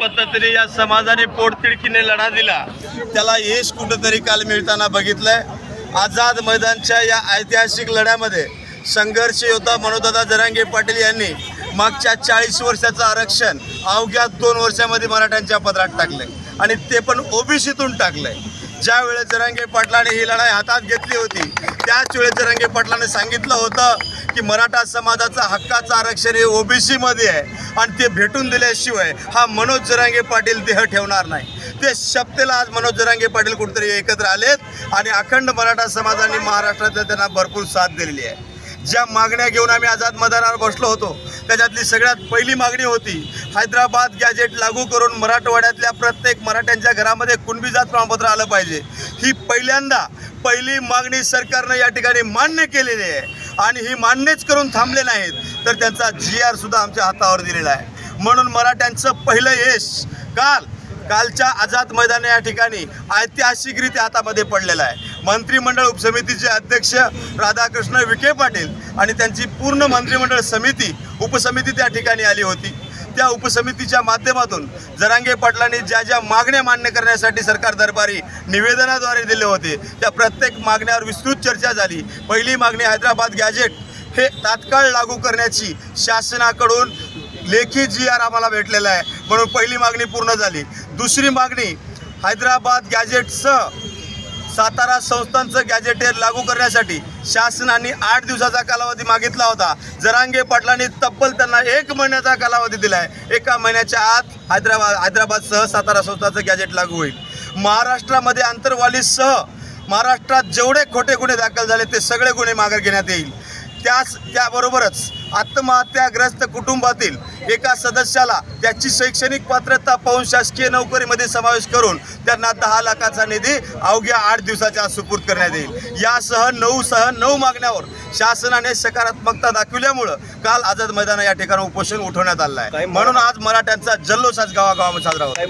पद्धतीने या समाजाने पोटतिडकीने लढा दिला. त्याला यश कुठंतरी काल मिळताना बघितलंय. आझाद मैदानच्या या ऐतिहासिक लढ्यामध्ये संघर्ष योद्धा मनोदादा जरांगे पाटील यांनी मागच्या चाळीस वर्षाचं आरक्षण अवघ्या दोन वर्षामध्ये मराठ्यांच्या पदरात टाकलंय. आणि ते पण ओबीसीतून टाकलंय. ज्या वेळेस जरांगे पाटलाने ही लढाई हातात घेतली होती त्याच वेळेस जरांगे पाटलाने सांगितलं होतं की मराठा समाजाचा हक्काचं आरक्षण हे ओबीसीमध्ये आहे आणि ते भेटून दिल्याशिवाय हा मनोज जरांगे पाटील देह ठेवणार नाही. ते शब्देला आज मनोज जरांगे पाटील कुठेतरी एकत्र आलेत आणि अखंड मराठा समाजाने महाराष्ट्रातल्या त्यांना भरपूर साथ दिलेली आहे. ज्या मागण्या घेऊन आम्ही आझाद मैदानावर बसलो होतो त्याच्यातली सगळ्यात पहिली मागणी होती हैदराबाद गॅजेट लागू करून मराठवाड्यातल्या प्रत्येक मराठ्यांच्या घरामध्ये कुणबी जात प्रमाणपत्र आलं पाहिजे. ही पहिल्यांदा पहिली मागणी सरकारनं या ठिकाणी मान्य केलेली आहे आणि ही मान्यच करून थांबले नाहीत तर त्यांचा जी आरसुद्धा आमच्या हातावर दिलेला आहे. म्हणून मराठ्यांचं पहिलं यश काल कालच्या आझाद मैदान या ठिकाणी ऐतिहासिकरित्या हातामध्ये पडलेला आहे. मंत्रिमंडळ उपसमितीचे अध्यक्ष राधाकृष्ण विखे पाटील आणि त्यांची पूर्ण मंत्रिमंडळ समिती उपसमिती त्या ठिकाणी आली होती. त्या उपसमितीच्या माध्यमातून जरांगे पाटलांनी ज्या ज्या मागण्या मान्य करण्यासाठी सरकार दरबारी निवेदनाद्वारे दिले होते त्या प्रत्येक मागण्यावर विस्तृत चर्चा झाली. पहिली मागणी हैदराबाद गॅजेट हे तात्काळ लागू करण्याची शासनाकडून लेखी जी आर आम्हाला भेटलेला आहे. म्हणून पहिली मागणी पूर्ण झाली. दुसरी मागणी हैदराबाद गॅजेटसह सातारा संस्थांचं गॅजेटेर लागू करण्यासाठी शासनाने आठ दिवसाचा कालावधी मागितला होता. जरांगे पाटलांनी तब्बल त्यांना एक महिन्याचा कालावधी दिला आहे एका महिन्याच्या आत हैदराबाद हैदराबादसह सातारा संस्थांचं गॅजेट लागू होईल. महाराष्ट्रामध्ये आंतरवालीसह महाराष्ट्रात जेवढे खोटे गुन्हे दाखल झाले ते सगळे गुन्हे मागे घेण्यात येईल. त्याच त्याबरोबरच आत्महत्याग्रस्त कुटुंबातील एका सदस्याला त्याची शैक्षणिक पात्रता पाहून शासकीय नोकरीमध्ये समावेश करून त्यांना दहा लाखाचा निधी अवघ्या आठ दिवसाच्या सुपूर्द करण्यात येईल. यासह नऊ सह नऊ मागण्यावर शासनाने सकारात्मकता दाखविल्यामुळं काल आझाद मैदान या ठिकाणी उपोषण उठवण्यात आलं आहे. म्हणून आज मराठ्यांचा जल्लोष आज गावागावामध्ये साजरा होतो.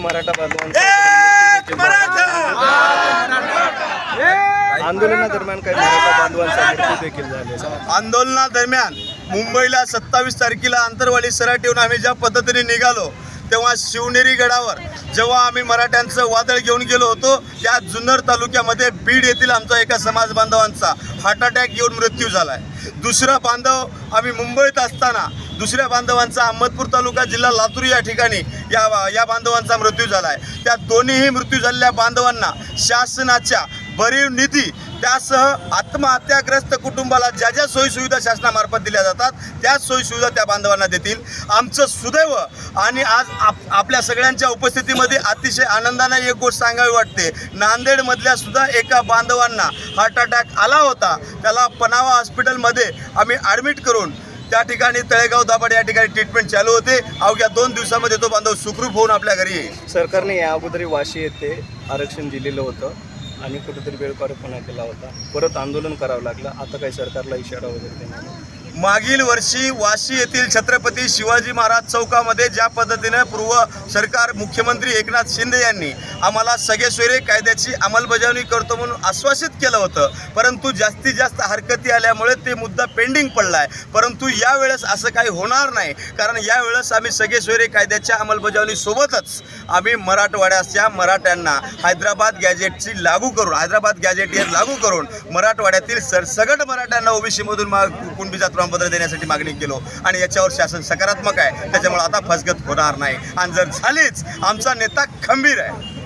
मराठा! आंदोलनादरम्यान काही मराठा बांधवांचा मृत्यू देखील झालेला आंदोलनादरम्यान मुंबईला सत्तावीस तारखेला आंतरवाली सराटीहून आम्ही ज्या पद्धतीने निघालो तेव्हा शिवनेरी गडावर जेव्हा आम्ही मराठ्यांचं वादळ घेऊन गेलो होतो त्या जुन्नर तालुक्यामध्ये बीड येथील आमचा एका समाज बांधवांचा हार्ट अटॅक येऊन मृत्यू झाला आहे दुसरा बांधव आम्ही मुंबईत असताना दुसऱ्या बांधवांचा अहमदपूर तालुका जिल्हा लातूर या ठिकाणी या या बांधवांचा मृत्यू झाला आहे त्या दोन्हीही मृत्यू झालेल्या बांधवांना शासनाच्या भरीव निधी त्यासह आत्महत्याग्रस्त कुटुंबाला ज्या ज्या सोयीसुविधा शासनामार्फत दिल्या जातात त्याच सोयीसुविधा त्या बांधवांना देतील. आमचं सुदैव आणि आज आप आपल्या सगळ्यांच्या उपस्थितीमध्ये अतिशय आनंदाने एक गोष्ट सांगावी वाटते. नांदेडमधल्या सुद्धा एका बांधवांना हार्ट अटॅक आला होता. त्याला पनावा हॉस्पिटलमध्ये आम्ही ॲडमिट करून त्या ठिकाणी तळेगाव दाभाड या ठिकाणी ट्रीटमेंट चालू होते. अवघ्या दोन दिवसामध्ये तो बांधव सुखरूप होऊन आपल्या घरी येईल. सरकारने या अगोदरी वाशी येथे आरक्षण दिलेलं होतं. आणि कुठेतरी बेळकारपणा केला होता परत आंदोलन करावं लागलं आता काही सरकारला इशारा वगैरे देणार नाही. मागील वर्षी वाशी येथील छत्रपती शिवाजी महाराज चौकामध्ये ज्या पद्धतीनं पूर्व सरकार मुख्यमंत्री एकनाथ शिंदे यांनी आम्हाला सगळे सोयरे कायद्याची अंमलबजावणी करतो म्हणून आश्वासित केलं होतं. परंतु जास्तीत जास्त हरकती आल्यामुळे ते मुद्दा पेंडिंग पडला आहे परंतु यावेळेस असं काही होणार नाही. कारण यावेळेस आम्ही सगळे सोयरे कायद्याच्या अंमलबजावणीसोबतच आम्ही मराठवाड्याच्या मराठ्यांना हैदराबाद गॅजेटची लागू करून हैदराबाद गॅजेट हे लागू करून मराठवाड्यातील सरसगट मराठ्यांना ओबीसीमधून मा कुणबी जात प्रमाणपत्र देण्यासाठी मागणी केलो. आणि याच्यावर शासन सकारात्मक आहे. त्याच्यामुळे आता फसगत होणार नाही. आणि जर झालीच आमचा नेता खंबीर आहे.